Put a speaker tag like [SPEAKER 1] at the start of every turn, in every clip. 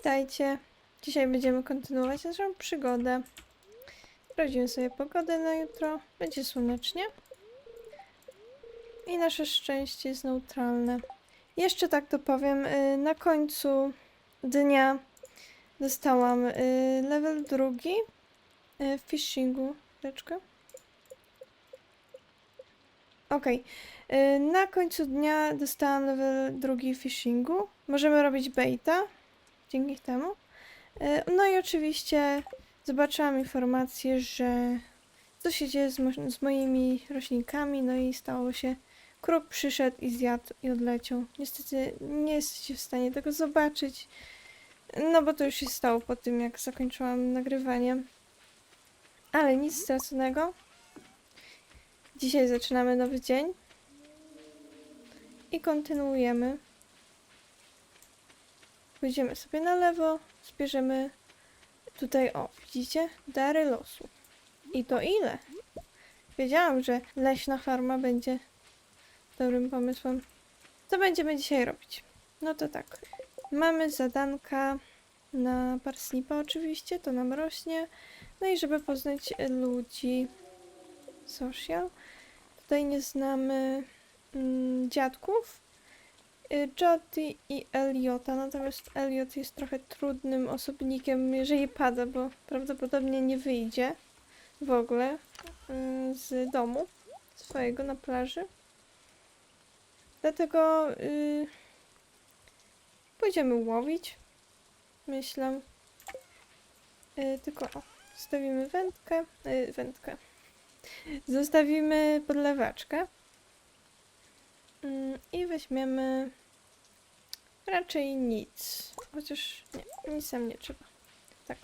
[SPEAKER 1] Witajcie. Dzisiaj będziemy kontynuować naszą przygodę. Sprawdzimy sobie pogodę na jutro. Będzie słonecznie. I nasze szczęście jest neutralne. Jeszcze tak to powiem, y, na końcu dnia dostałam y, level drugi y, w fishingu. Chwileczkę. Okej. Y, Na końcu dnia dostałam level drugi w fishingu. Możemy robić baita dzięki temu. Y, No i oczywiście zobaczyłam informację, że co się dzieje z, mo- z moimi roślinkami, no i stało się. Kruk przyszedł i zjadł i odleciał. Niestety nie jesteście w stanie tego zobaczyć, no bo to już się stało po tym, jak zakończyłam nagrywanie. Ale nic straconego. Dzisiaj zaczynamy nowy dzień. I kontynuujemy. Pójdziemy sobie na lewo, zbierzemy tutaj, o, widzicie? Dary losu. I to ile? Wiedziałam, że leśna farma będzie dobrym pomysłem. Co będziemy dzisiaj robić? No to tak. Mamy zadanka na parsnipa oczywiście, to nam rośnie. No i żeby poznać ludzi. Social. Tutaj nie znamy mm, dziadków. Jody i Eliota, natomiast Eliot jest trochę trudnym osobnikiem, jeżeli pada, bo prawdopodobnie nie wyjdzie w ogóle y, z domu swojego na plaży. Dlatego y, pójdziemy łowić, myślę. Y, tylko o, zostawimy wędkę, y, wędkę. Zostawimy podlewaczkę. Mm, I weźmiemy raczej nic. Chociaż nie, nic nam nie trzeba. Tak.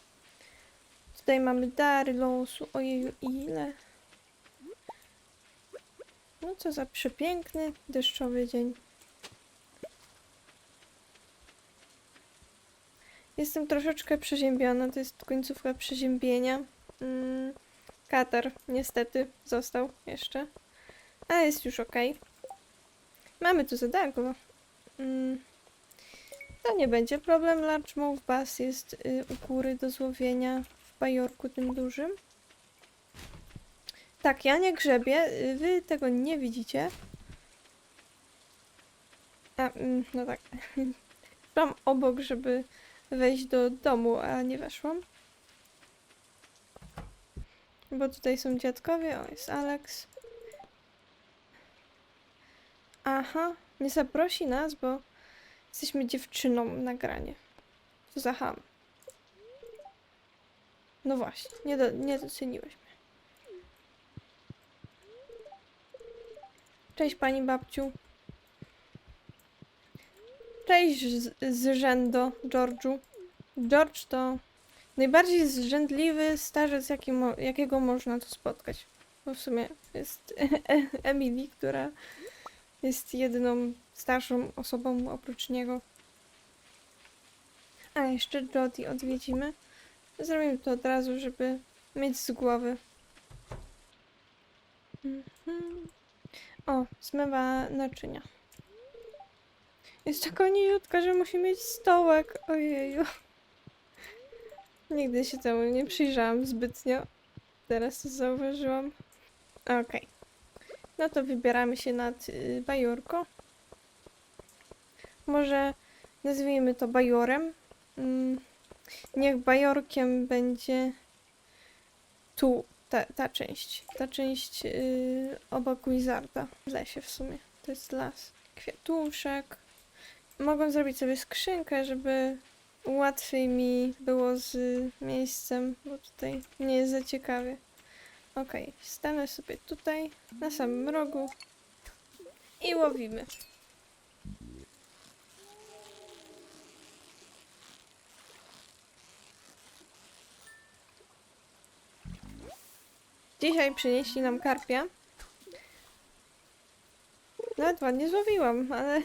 [SPEAKER 1] Tutaj mamy dary losu. Ojeju, ile? No co za przepiękny, deszczowy dzień. Jestem troszeczkę przeziębiona, to jest końcówka przeziębienia. Mm, katar niestety został jeszcze, ale jest już ok. Mamy tu zadanko. Mm, to nie będzie problem. Large Mouth Bass jest y, u góry do złowienia w bajorku tym dużym. Tak, ja nie grzebię. y, Wy tego nie widzicie. A, mm, no tak. Szłam obok, żeby wejść do domu, a nie weszłam. Bo tutaj są dziadkowie. O, jest Alex. Aha, nie zaprosi nas, bo jesteśmy dziewczyną na granie. Co za ham. No właśnie, nie, do, nie doceniłeś mnie. Cześć pani babciu. Cześć z, zrzędo, George'u. George to najbardziej zrzędliwy starzec, jaki mo, jakiego można tu spotkać. Bo w sumie jest Emily, która jest jedyną starszą osobą oprócz niego. A jeszcze Jodie odwiedzimy. Zrobimy to od razu, żeby mieć z głowy. Mhm. O, zmywa naczynia. Jest taka niziutka, że musi mieć stołek. Ojeju. Nigdy się temu nie przyjrzałam zbytnio. Teraz to zauważyłam. Okej. No to wybieramy się nad y, bajorko. Może nazwijmy to bajorem. Mm, niech bajorkiem będzie tu, ta, ta część. Ta część y, obok Wizarda. W lesie w sumie. To jest las. Kwiatuszek. Mogą zrobić sobie skrzynkę, żeby łatwiej mi było z miejscem, bo tutaj nie jest za ciekawie. Okej, stanę sobie tutaj, na samym rogu i łowimy. Dzisiaj przynieśli nam karpia. Nawet ładnie złowiłam, ale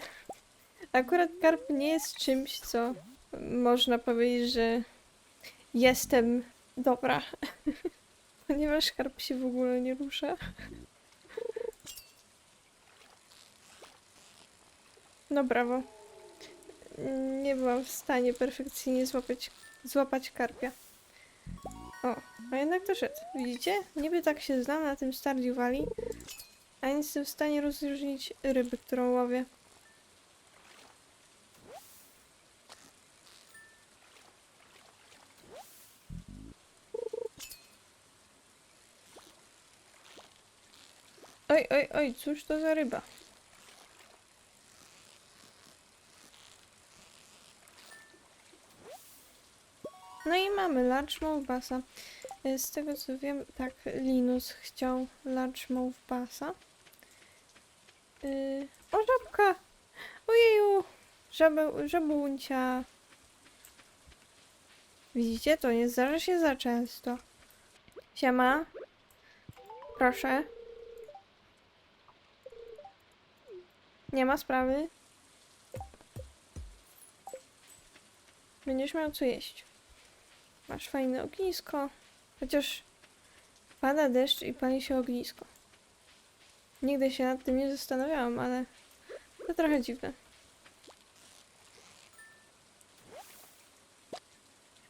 [SPEAKER 1] akurat karp nie jest czymś, co można powiedzieć, że jestem dobra. Ponieważ karp się w ogóle nie rusza. No brawo. Nie byłam w stanie perfekcyjnie złapać, złapać karpia. O, a jednak to szedł. Widzicie? Niby tak się znam na tym Stardew Valley, a nie jestem w stanie rozróżnić ryby, którą łowię. Oj, oj, oj, cóż to za ryba? No i mamy Largemouth Bassa. Y, Z tego co wiem, tak, Linus chciał Largemouth Bassa. Yy, o, żabka! Ojeju! Żabe, żabuncia! Widzicie, to nie zdarza się za często. Siema. Proszę. Nie ma sprawy. Będziesz miał co jeść. Masz fajne ognisko. Chociaż pada deszcz i pali się ognisko. Nigdy się nad tym nie zastanawiałam, ale to trochę dziwne.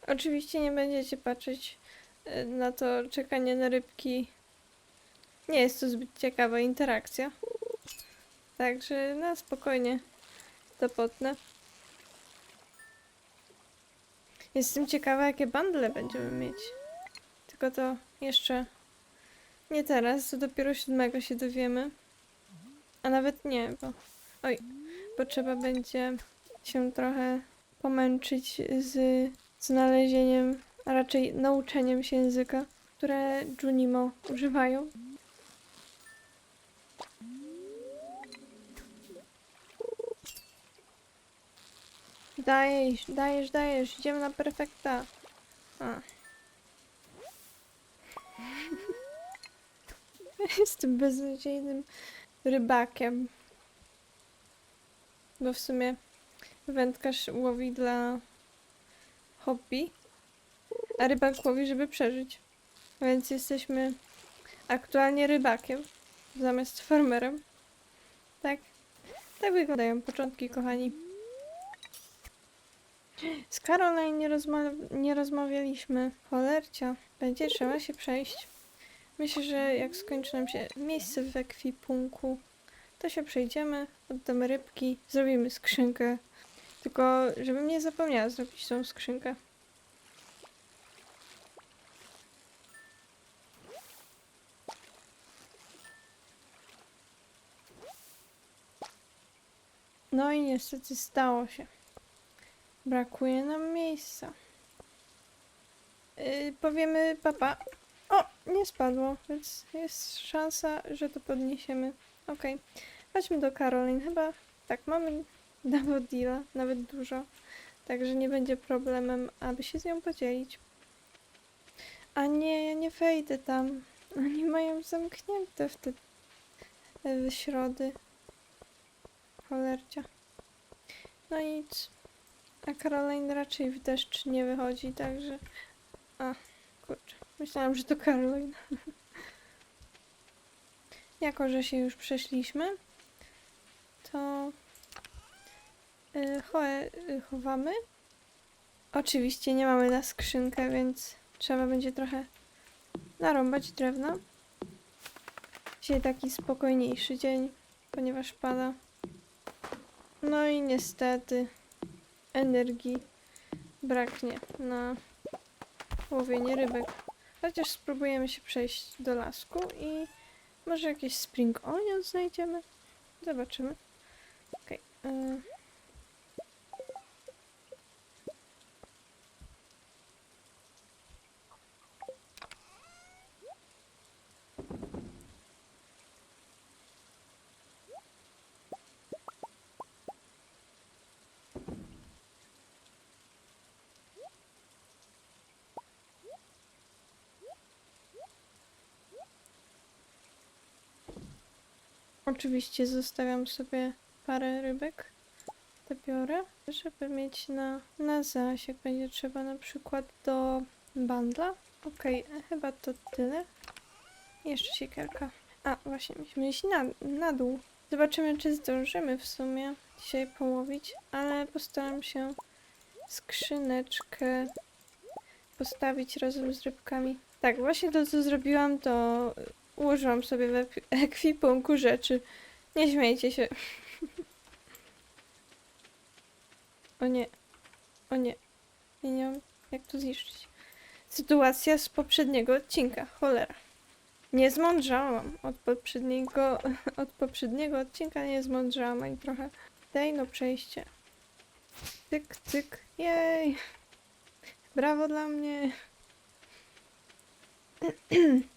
[SPEAKER 1] Oczywiście nie będziecie patrzeć e, na to czekanie na rybki. Nie jest to zbyt ciekawa interakcja. Także na spokojnie to potnę. Jestem ciekawa, jakie bundle będziemy mieć. Tylko to jeszcze nie teraz, to dopiero siódmego się dowiemy. A nawet nie, bo. Oj, bo trzeba będzie się trochę pomęczyć z znalezieniem, a raczej nauczeniem się języka, które Junimo używają. Dajesz, dajesz, dajesz, idziemy na perfekta. A. Jestem beznadziejnym rybakiem. Bo w sumie wędkarz łowi dla hobby, a rybak łowi, żeby przeżyć. Więc jesteśmy aktualnie rybakiem zamiast farmerem. Tak. Tak wyglądają początki, kochani. Z Caroline nie, rozma- nie rozmawialiśmy. Cholercia. Będzie trzeba się przejść. Myślę, że jak skończy nam się miejsce w ekwipunku, to się przejdziemy, oddamy rybki, zrobimy skrzynkę. Tylko, żebym nie zapomniała zrobić tą skrzynkę. No i niestety stało się. Brakuje nam miejsca. Yy, powiemy papa. O, nie spadło, więc jest szansa, że to podniesiemy. Okej. Chodźmy do Caroline. Chyba tak, mamy double deala, nawet dużo. Także nie będzie problemem, aby się z nią podzielić. A nie, ja nie wejdę tam. Oni mają zamknięte w te, te środy. Cholercia. No nic. A Caroline raczej w deszcz nie wychodzi, także... A, kurczę. Myślałam, że to Caroline. jako, że się już przeszliśmy, to y, choe, y, chowamy. Oczywiście nie mamy na skrzynkę, więc trzeba będzie trochę narąbać drewna. Dzisiaj taki spokojniejszy dzień, ponieważ pada. No i niestety energii braknie na łowienie rybek. Chociaż spróbujemy się przejść do lasku i może jakieś spring onion znajdziemy. Zobaczymy. Okej. y. Oczywiście zostawiam sobie parę rybek. Te biorę, żeby mieć na, na zaś, jak będzie trzeba na przykład do bandla. Okej, chyba to tyle. Jeszcze siekierka. A, właśnie, musimy iść na, na dół. Zobaczymy, czy zdążymy w sumie dzisiaj połowić, ale postaram się skrzyneczkę postawić razem z rybkami. Tak, właśnie to co zrobiłam, to ułożyłam sobie w ekwi- ekwipunku rzeczy. Nie śmiejcie się. O nie. O nie. Nie wiem, jak to zniszczyć. Sytuacja z poprzedniego odcinka. Cholera. Nie zmądrzałam od poprzedniego, od poprzedniego odcinka nie zmądrzałam ani trochę. Daj no przejście. Cyk, cyk. Jej. Brawo dla mnie.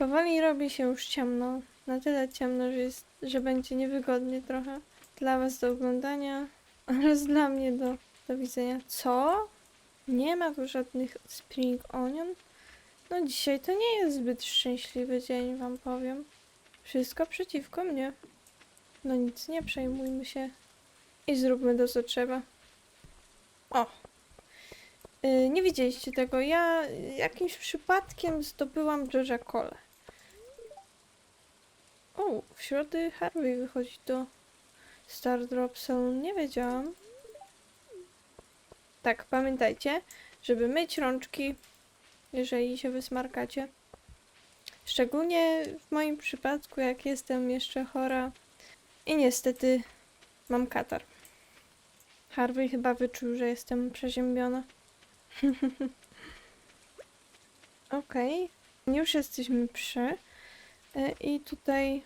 [SPEAKER 1] Powoli robi się już ciemno. Na tyle ciemno, że, jest, że będzie niewygodnie trochę. Dla Was do oglądania oraz dla mnie do, do widzenia. Co? Nie ma tu żadnych spring onion? No dzisiaj to nie jest zbyt szczęśliwy dzień, Wam powiem. Wszystko przeciwko mnie. No nic, nie przejmujmy się. I zróbmy to, co trzeba. O! Yy, nie widzieliście tego. Ja jakimś przypadkiem zdobyłam Georgia Cole. O, w środę Harvey wychodzi do Star Drop Saloon. Nie wiedziałam. Tak, pamiętajcie, żeby myć rączki, jeżeli się wysmarkacie. Szczególnie w moim przypadku, jak jestem jeszcze chora i niestety mam katar. Harvey chyba wyczuł, że jestem przeziębiona. Okej, już jesteśmy przy. E, I tutaj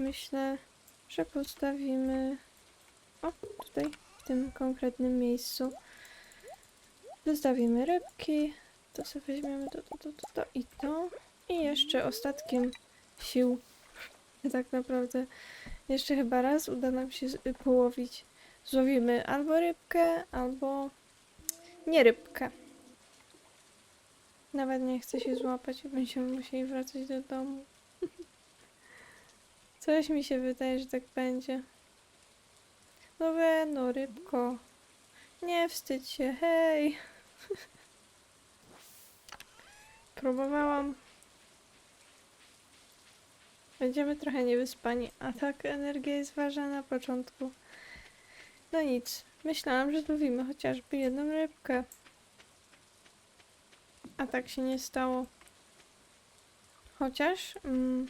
[SPEAKER 1] myślę, że postawimy. O, tutaj, w tym konkretnym miejscu. Zostawimy rybki. To sobie weźmiemy to, to, to, to, to i to. I jeszcze ostatkiem sił. Tak naprawdę. Jeszcze chyba raz uda nam się z- połowić. Złowimy albo rybkę, albo nie rybkę. Nawet nie chcę się złapać będziemy musieli wracać do domu. Coś mi się wydaje, że tak będzie. No we, no rybko. Nie wstydź się, hej. Próbowałam. Będziemy trochę niewyspani, a tak energia jest ważna na początku. No nic, myślałam, że złowimy chociażby jedną rybkę. A tak się nie stało. Chociaż mm,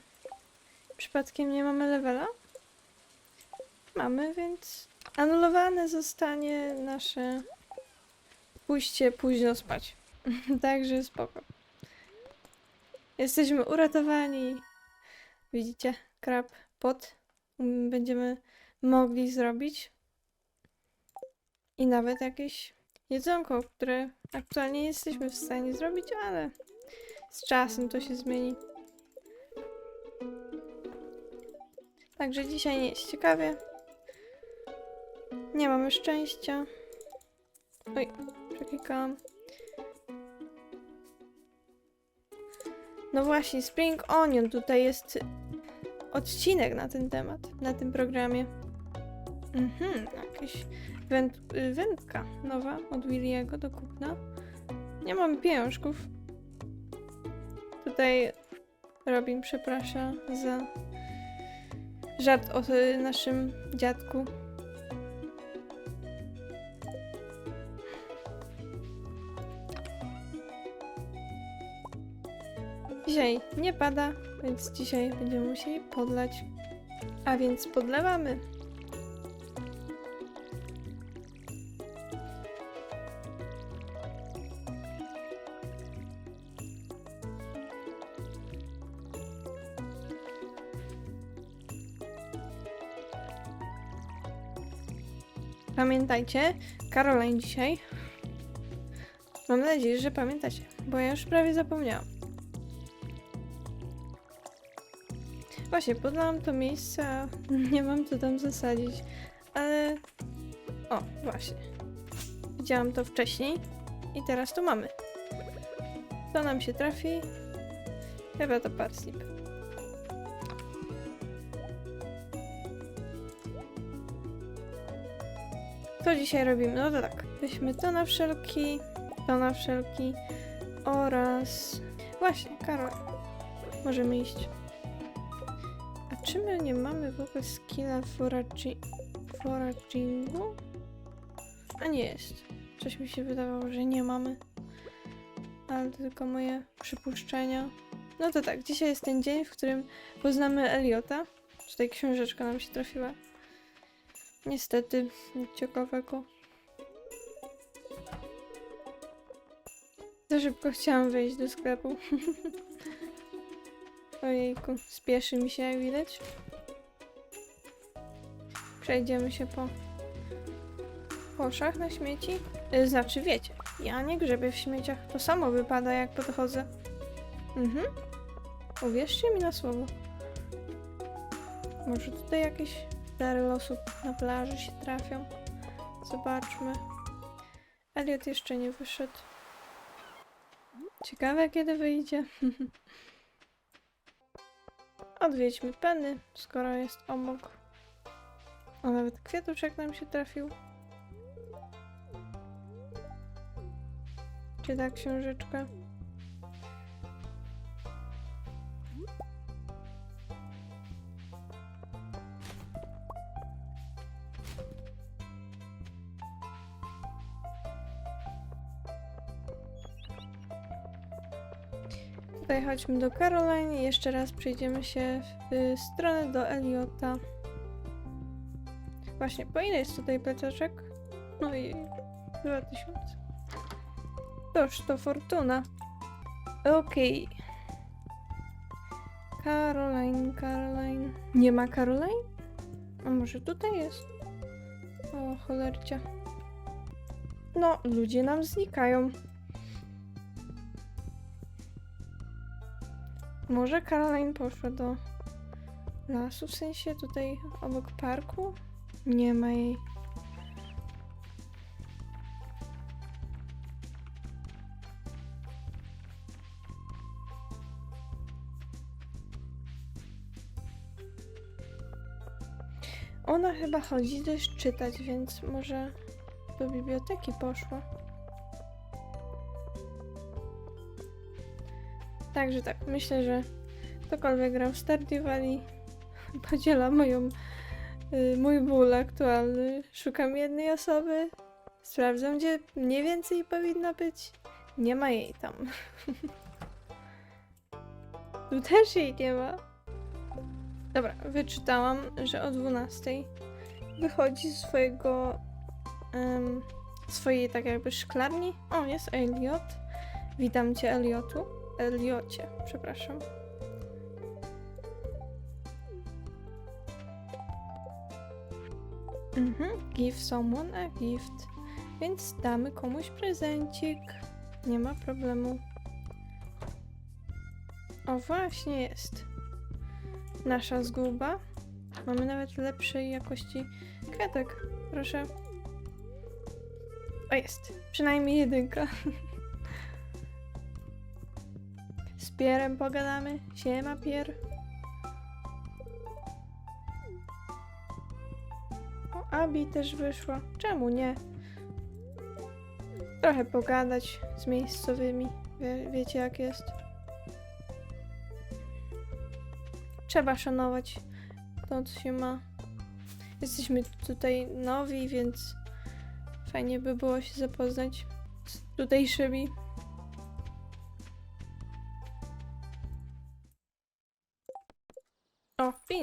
[SPEAKER 1] przypadkiem nie mamy levela? Mamy, więc anulowane zostanie nasze pójście późno spać. Także spoko. Jesteśmy uratowani. Widzicie, krab pot będziemy mogli zrobić. I nawet jakieś jedzonko, które aktualnie nie jesteśmy w stanie zrobić, ale z czasem to się zmieni. Także dzisiaj nie jest ciekawie. Nie mamy szczęścia. Oj, przeklikałam. No właśnie, Spring Onion. Tutaj jest odcinek na ten temat, na tym programie. Mhm, jakieś węd wędka nowa od Williego do kupna. Nie mamy pieniążków. Tutaj Robin przeprasza za żart o y, naszym dziadku. Dzisiaj nie pada, więc dzisiaj będziemy musieli podlać. A więc podlewamy. Pamiętajcie, Caroline dzisiaj. Mam nadzieję, że pamiętacie, bo ja już prawie zapomniałam. Właśnie, podałam to miejsce, nie mam co tam zasadzić, ale... O, właśnie. Widziałam to wcześniej i teraz to mamy. To nam się trafi. Chyba to parsnip. To dzisiaj robimy, no to tak. Weźmy to na wszelki, to na wszelki oraz... Właśnie, Karol. Możemy iść. czy my nie mamy w ogóle skilla foragi foragingu? A nie jest. Coś mi się wydawało, że nie mamy. Ale to tylko moje przypuszczenia. No to tak, dzisiaj jest ten dzień, w którym poznamy Eliota. Tutaj książeczka nam się trafiła. Niestety, nic ciekawego. Za szybko chciałam wejść do sklepu. Ojejku, spieszy mi się, jak widać. Przejdziemy się po koszach na śmieci. Y, Znaczy, wiecie, ja nie grzebię w śmieciach. To samo wypada, jak podchodzę. Mhm. Uwierzcie mi na słowo. Może tutaj jakieś dary losu na plaży się trafią. Zobaczmy. Elliot jeszcze nie wyszedł. Ciekawe kiedy wyjdzie. Odwiedźmy Penny, skoro jest obok. O, nawet kwiatuszek nam się trafił. Czy ta książeczka? Chodźmy do Caroline i jeszcze raz przejdziemy się w stronę do Eliota. Właśnie, po ile jest tutaj plecaczek? No i 2000. Toż to fortuna. Okej. Caroline, Caroline. Nie ma Caroline? A może tutaj jest? O, cholercia. No, ludzie nam znikają. Może Caroline poszła do lasu, w sensie tutaj obok parku? Nie ma jej. Ona chyba chodzi też czytać, więc może do biblioteki poszła. Także tak, myślę, że ktokolwiek grał w Stardew Valley podziela moją, y, mój ból aktualny. Szukam jednej osoby, sprawdzam gdzie mniej więcej powinna być. Nie ma jej tam. tu też jej nie ma. Dobra, wyczytałam, że o 12 wychodzi z swojego em, swojej tak jakby szklarni. O, jest Elliot. Witam cię, Eliotu. Eliocie, przepraszam. Mhm, give someone a gift. Więc damy komuś prezencik. Nie ma problemu. O, właśnie jest. Nasza zguba. Mamy nawet lepszej jakości kwiatek. Proszę. O, jest. Przynajmniej jedynka. Pierem pogadamy. Siema, Pier. O, Abi też wyszła. Czemu nie? Trochę pogadać z miejscowymi. Wie, wiecie jak jest. Trzeba szanować to, co się ma. Jesteśmy tutaj nowi, więc fajnie by było się zapoznać z tutejszymi.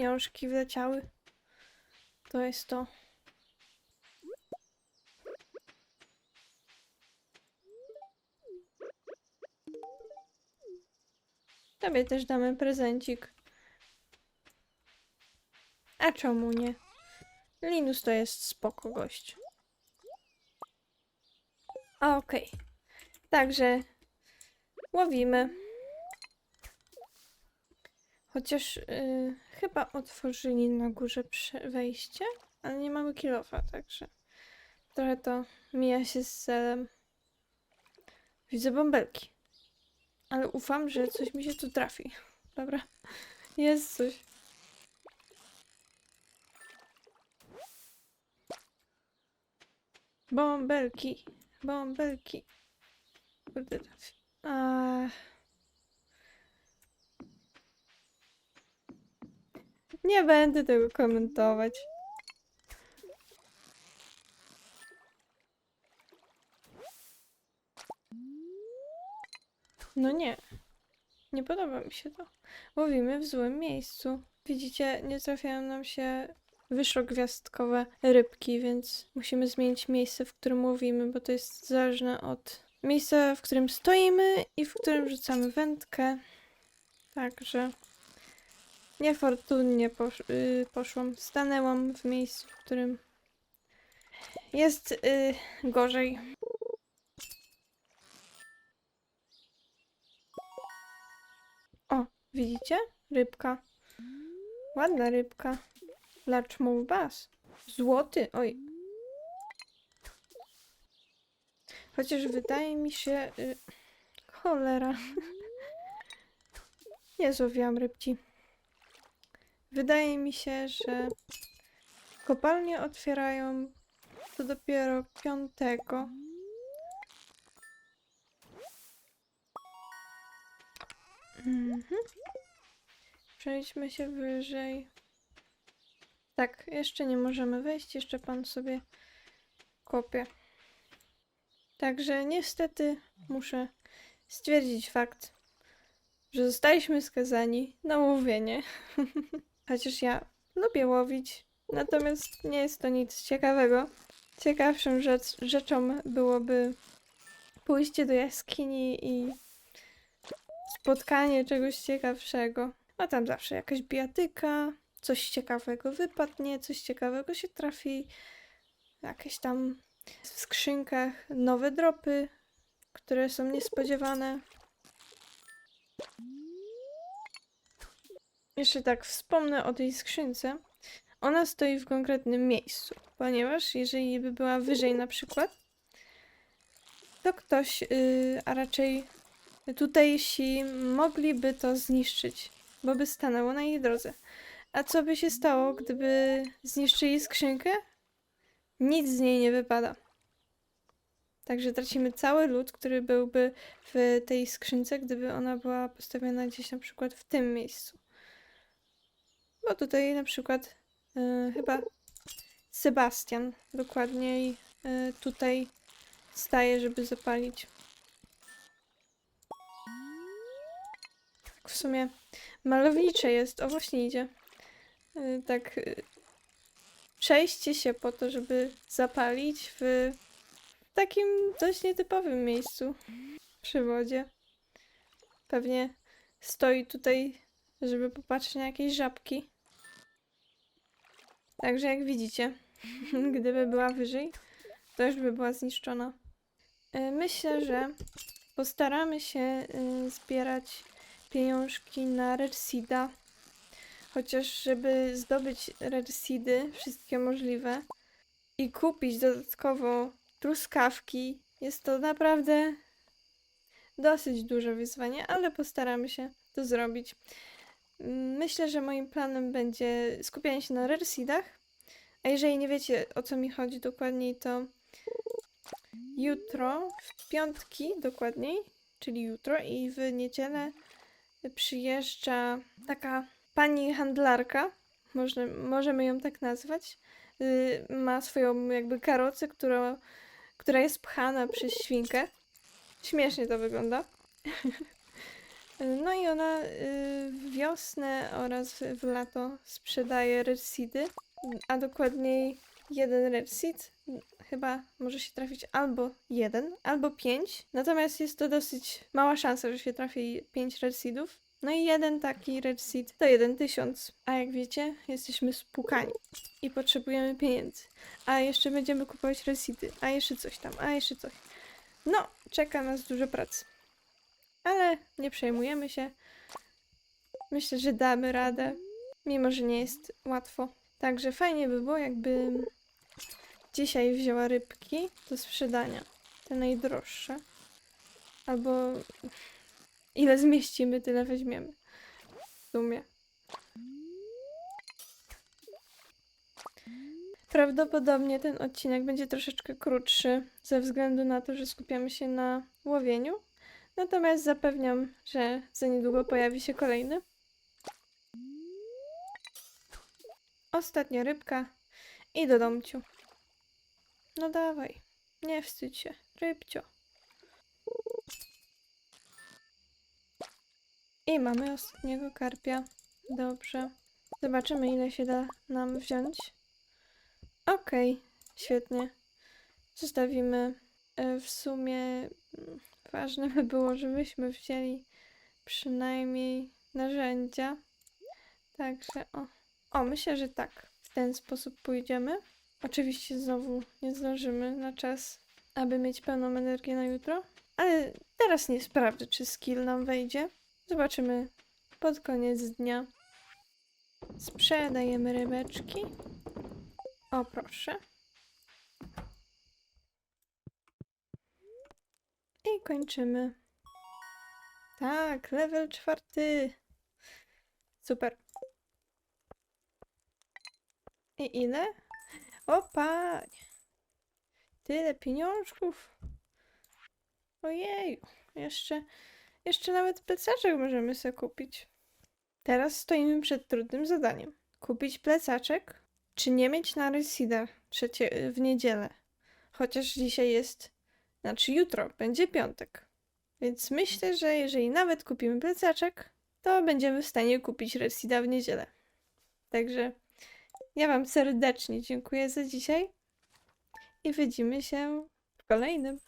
[SPEAKER 1] O, pieniążki wleciały. To jest to. Tobie też damy prezencik. A czemu nie? Linus to jest spoko gość. Okej. Także łowimy. Chociaż y, chyba otworzyli na górze wejście, ale nie mamy kilofa, także trochę to mija się z celem. Widzę bąbelki. Ale ufam, że coś mi się tu trafi. Dobra. Jest coś. Bąbelki. Bąbelki. Kurde, trafi. Ach. Nie będę tego komentować. No nie. Nie podoba mi się to. Łowimy w złym miejscu. Widzicie, nie trafiają nam się wyszłogwiazdkowe rybki, więc musimy zmienić miejsce, w którym łowimy, bo to jest zależne od miejsca, w którym stoimy i w którym rzucamy wędkę. Także niefortunnie posz y, poszłam. Stanęłam w miejscu, w którym jest y, gorzej. O, widzicie? Rybka. Ładna rybka. Larchmouth bass. Złoty, oj. Chociaż wydaje mi się... Y, cholera. Nie złowiłam rybci. Wydaje mi się, że kopalnie otwierają to dopiero piątego. Mhm. Przejdźmy się wyżej. Tak, jeszcze nie możemy wejść, jeszcze pan sobie kopie. Także niestety muszę stwierdzić fakt, że zostaliśmy skazani na łowienie. Chociaż ja lubię łowić, natomiast nie jest to nic ciekawego. Ciekawszą rzecz, rzeczą byłoby pójście do jaskini i spotkanie czegoś ciekawszego. A tam zawsze jakaś bijatyka, coś ciekawego wypadnie, coś ciekawego się trafi, jakieś tam w skrzynkach nowe dropy, które są niespodziewane. Jeszcze tak wspomnę o tej skrzynce. Ona stoi w konkretnym miejscu, ponieważ jeżeli by była wyżej na przykład, to ktoś, yy, a raczej tutejsi mogliby to zniszczyć, bo by stanęło na jej drodze. A co by się stało, gdyby zniszczyli skrzynkę? Nic z niej nie wypada. Także tracimy cały lód, który byłby w tej skrzynce, gdyby ona była postawiona gdzieś na przykład w tym miejscu. Bo tutaj na przykład e, chyba Sebastian dokładniej e, tutaj staje, żeby zapalić. Tak w sumie malownicze jest. O, właśnie idzie. E, tak e, przejście się po to, żeby zapalić w takim dość nietypowym miejscu przy wodzie. Pewnie stoi tutaj, żeby popatrzeć na jakieś żabki. Także jak widzicie, gdyby była wyżej, to już by była zniszczona. E, Myślę, że postaramy się e, zbierać pieniążki na Redseeda. Chociaż, żeby zdobyć Redseedy, wszystkie możliwe, i kupić dodatkowo truskawki, jest to naprawdę dosyć duże wyzwanie, ale postaramy się to zrobić. Myślę, że moim planem będzie skupianie się na Redseedach, a jeżeli nie wiecie o co mi chodzi dokładniej, to jutro, w piątki dokładniej, czyli jutro i w niedzielę przyjeżdża taka pani handlarka, można, możemy ją tak nazwać. Y, Ma swoją jakby karocę, która, która jest pchana przez świnkę. Śmiesznie to wygląda. No i ona y, w wiosnę oraz w lato sprzedaje redseedy, a dokładniej jeden redseed. Chyba może się trafić albo jeden, albo pięć. Natomiast jest to dosyć mała szansa, że się trafi pięć redseedów. No i jeden taki redseed to jeden tysiąc. A jak wiecie, jesteśmy spłukani i potrzebujemy pieniędzy. A jeszcze będziemy kupować redseedy, a jeszcze coś tam, a jeszcze coś. No, czeka nas dużo pracy ale nie przejmujemy się. Myślę, że damy radę, mimo że nie jest łatwo. Także fajnie by było, jakbym dzisiaj wzięła rybki do sprzedania. Te najdroższe. Albo ile zmieścimy, tyle weźmiemy. W sumie. Prawdopodobnie ten odcinek będzie troszeczkę krótszy, ze względu na to, że skupiamy się na łowieniu. Natomiast zapewniam, że za niedługo pojawi się kolejny. Ostatnia rybka i do domciu. No dawaj, nie wstydź się, rybcio. I mamy ostatniego karpia. Dobrze. Zobaczymy, ile się da nam wziąć. Okej, świetnie. Zostawimy e, w sumie. Ważne by było, żebyśmy wzięli przynajmniej narzędzia. Także o. O, myślę, że tak. W ten sposób pójdziemy. Oczywiście znowu nie zdążymy na czas, aby mieć pełną energię na jutro. Ale teraz nie sprawdzę, czy skill nam wejdzie. Zobaczymy pod koniec dnia. Sprzedajemy rybeczki. O, proszę. Kończymy. Tak, level czwarty. Super. I ile? O, panie. Tyle pieniążków. Ojej, jeszcze, jeszcze nawet plecaczek możemy sobie kupić. Teraz stoimy przed trudnym zadaniem. Kupić plecaczek, czy nie mieć na trzecie w niedzielę. Chociaż dzisiaj jest, znaczy jutro, będzie piątek. Więc myślę, że jeżeli nawet kupimy plecaczek, to będziemy w stanie kupić Resida w niedzielę. Także ja Wam serdecznie dziękuję za dzisiaj i widzimy się w kolejnym.